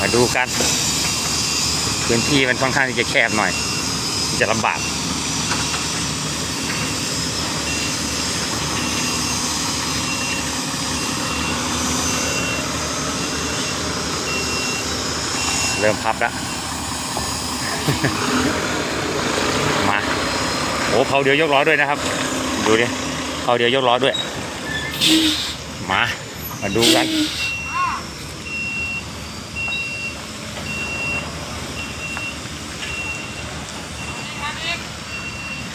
มาดูกัน พื้นที่มันค่อนข้างที่จะแคบหน่อย จะลำบากเริ่มพับแล้ว มา โอ้เผาเดียวยกล้อด้วยนะครับ ดูดิเผาเดียวยกล้อด้วย มา มาดูกัน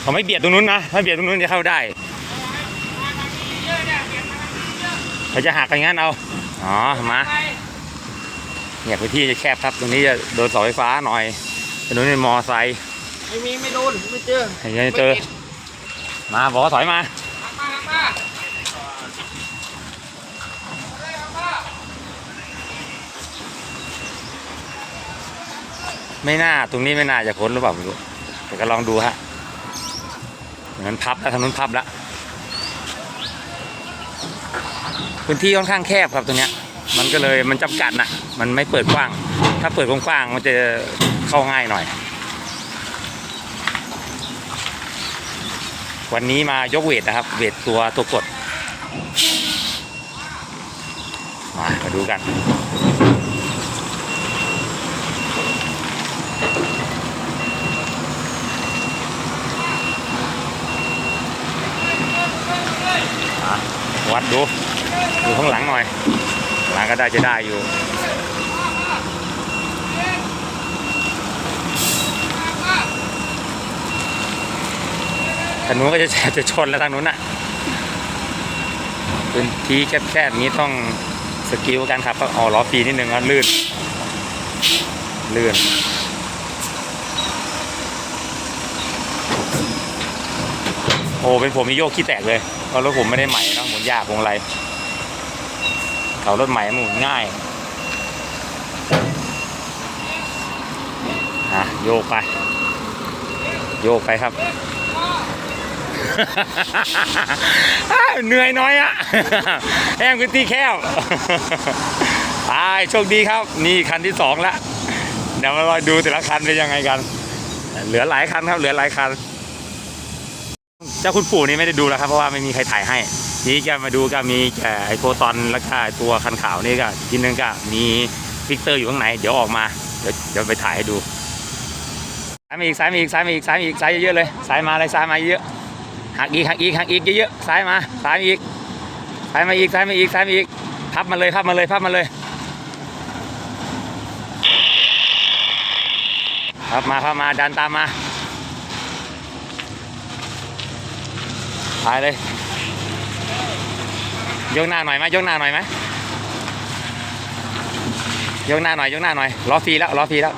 เขาไม่เบียดตรงนู้นนะถ้าเบียดตรงนู้นจะเข้าได้เขาจะหักกันงั้นเอา อ๋อ มา เนี่ยพื้นที่จะแคบครับ ตรงนี้จะโดนเสาไฟฟ้าหน่อยตรงนู้นเป็นมอไซค์ไม่มีไม่โดนไม่เจออย่างเงี้ยเจอ มาบอกว่าถอยมามามาไม่น่า ตรงนี้ไม่น่าจะพ้นหรือเปล่าไม่รู้แต่ก็ลองดูฮะ เหมือนพับแล้วทางนู้นพับแล้วพื้นที่ค่อนข้างแคบครับตรงเนี้ย มันก็เลยมันจำกัดนะมันไม่เปิดกว้าง ถ้าเปิดกว้างมันจะเข้าง่ายหน่อย วันนี้มายกเวทนะครับ เวทตัวตัวกด มามาดูกัน อะ วัดดูดูข้างหลังหน่อย หลังก็ได้จะได้อยู่ทางนู้นก็จะจะชนแล้วทางนู้นน่ะพื้นที่แคบๆนี้ต้องสกิลการขับต้องเอาล้อฟรีนิดนึงนะลื่น ลื่นโอ้เป็นผมมีโยกขี้แตกเลย เพราะรถผมไม่ได้ใหม่นะหมุนยากวงไรเขารถใหม่หมุนง่ายอะโยกไป โยกไปครับ เหนื่อยน้อยอะแห้งพื้นที่แคบไปโชคดีครับ นี่คันที่สองละเดี๋ยวมารอดูแต่ละคันเป็นยังไงกัน เหลือหลายคันครับ เหลือหลายคัน เจ้าคุณปู่นี่ไม่ได้ดูแล้วครับเพราะว่าไม่มีใครถ่ายให้นี่จะมาดูก็มีไอโฟซอนแล้วก็ตัวคันขาวนี่ก็ทีนึงก็มีฟิกเตอร์อยู่ข้างในเดี๋ยวออกมาเดี๋ยวเดี๋ยวไปถ่ายให้ดูซ้ายมาอีกซ้ายมาอีกซ้ายมาอีกซ้ายมาอีกซ้ายเยอะเลยซ้ายมาเลยซ้ายมาเยอะหักอีกหักอีกหักอีกเยอะๆซ้ายมาซ้ายมาอีกซ้ายมาอีกซ้ายมาอีกซ้ายมาอีกพับมาเลยพับมาเลยพับมาเลยพับมาพับมาดันตามมา ถ่ายเลยยกหน้าหน่อยไหมยกหน้าหน่อยไหมยกหน้าหน่อยยกหน้าหน่อยล้อฟรีแล้วล้อฟรีแล้ว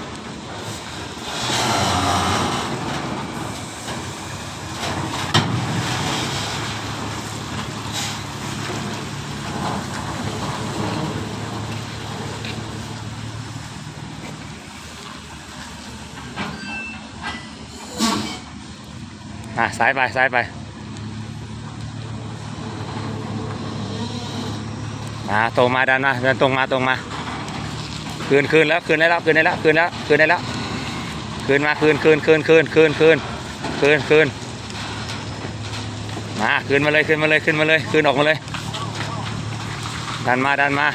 อะซ้ายไปซ้ายไป มาตรงมาดันมาเดินตรงมาตรงมา คืนคืนแล้วคืนได้แล้วคืนได้แล้วคืนแล้วคืนได้แล้วคืนมาคืนคืนคืนคืนคืนคืนคืนคืนมาคืนมาเลยคืนมาเลยคืนมาเลยคืนออกมาเลย ดันมาดันมา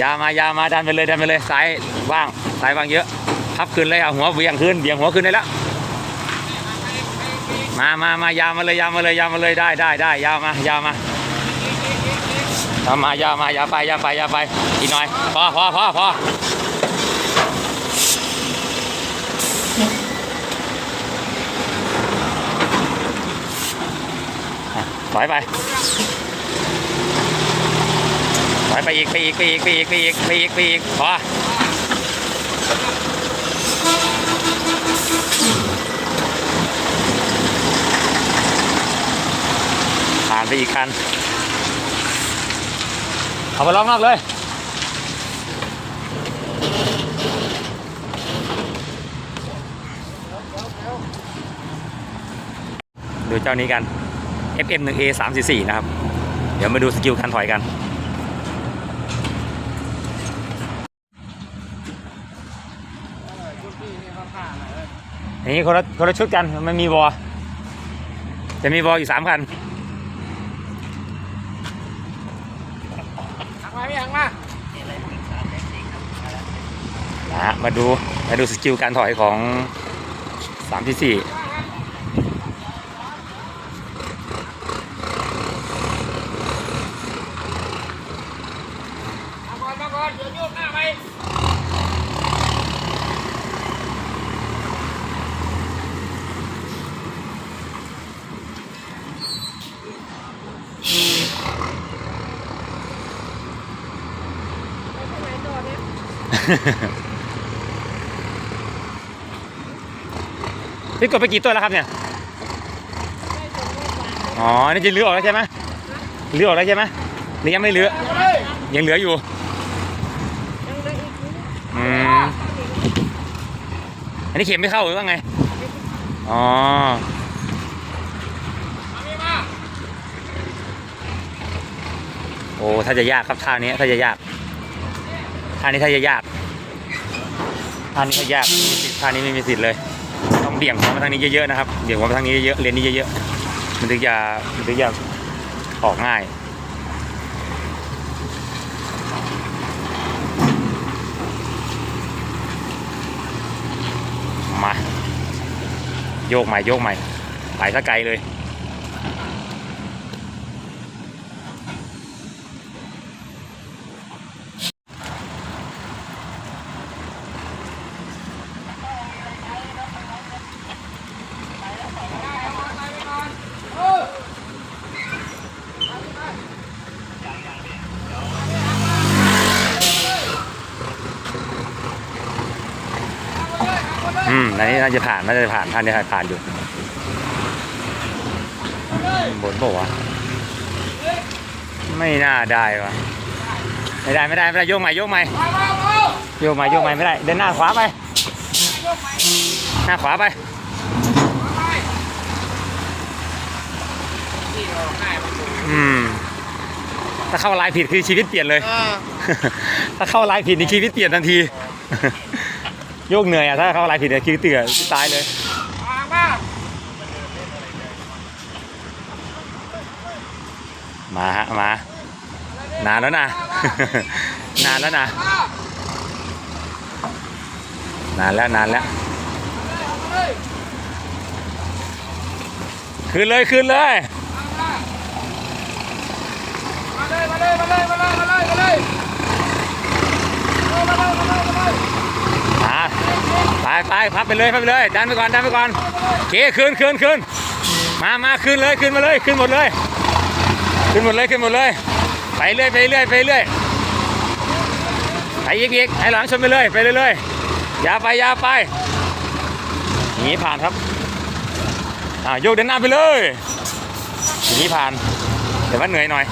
ยามายามาดันไปเลยดันไปเลยสายว่างสายว่างเยอะพับคืนเลยเอาหัวเบี่ยงคืนเบี่ยงหัวคืนได้แล้วมามามายาวมาเลยยาวมาเลยยาวมาเลยได้ได้ได้ยาวมายาวมา ยาวมายามาอย่าไปอย่าไปอย่าไปอีกหน่อยพอพอพอพอถอยไปถอยไปอีกไปอีกไปอีกไปอีกไปอีกไปอีกไปอีกพอผ่านไปอีกคัน เาไปล้อมนอกเลยดูเจ้านี้กัน FM1A 344 นะครับ เดี๋ยวมาดูสกิลการถอยกัน อันนี้คนละคนละชุดกัน มันมีวอจะมีวออยู่สามคัน หักมาพี่หักมานะฮะมาดูมาดูสกิลการถอยของสามที่สี่ มาก่อนมาก่อนเดี๋ยวโยกหน้าไป พี่กดไปกี่ตัวแล้วครับเนี่ย อ๋อ นี่จะเลือออกแล้วใช่ไหมเลือออกแล้วใช่ไหมหรือยังไม่เลือยังเหลืออยู่อืมอันนี้เข็มไม่เข้าหรือว่าไง อ๋อโอ้ ถ้าจะยากครับท่านี้ ถ้าจะยาก ท่านี้ถ้าจะยากท่านี้ถ้ายากไม่มีสิทธิ์ท่านี้ไม่มีสิทธิ์เลย ต้องเบี่ยงหัวมาทางนี้เยอะๆนะครับเบี่ยงหัวมาทางนี้เยอะๆเลนนี้เยอะๆมันถึงจะมันถึงจะออกง่ายมาโยกใหม่โยกใหม่ไปซะไกลเลย อืมอันนี้น่าจะผ่านน่าจะผ่านท่านนี้ผ่านอยู่ บนบอกว่าวะไม่น่าได้วะไม่ได้ไม่ได้ไม่ได้โยกใหม่โยกใหม่มามามาโยกใหม่โยกใหม่ไม่ได้เดินหน้าขวาไป หน้าขวาไปนี่เราง่ายมากอืมถ้าเข้าลายผิดคือชีวิตเปลี่ยนเลยเออถ้าเข้าลายผิดนี่ชีวิตเปลี่ยนทันที โยกเหนื่อยอะถ้าเข้าลายผิดเนี่ยชีวิตเตือยตายเลยมาฮะมานานแล้วนะ นานแล้วนะ นานแล้วนานแล้วขึ้นเลยขึ้นเลย มาเลยมาเลยมาเลยมาเลยมาเลยมาเลยมาเลย มา ไปไปพับไปเลยพับไปเลย ดันไปก่อนดันไปก่อนโอเคขึ้นขึ้นขึ้นมามาขึ้นเลยขึ้นมาเลยขึ้นหมดเลยขึ้นหมดเลยขึ้นหมดเลย ไปเรื่อยไปเรื่อยไปเรื่อยไปอีกอีกให้หลังชนไปเลยไปเรื่อยๆอย่าไปอย่าไปอย่างนี้ผ่านครับอ่าโยกเดินหน้าไปเลยอย่างนี้ผ่านแต่ว่าเหนื่อยหน่อย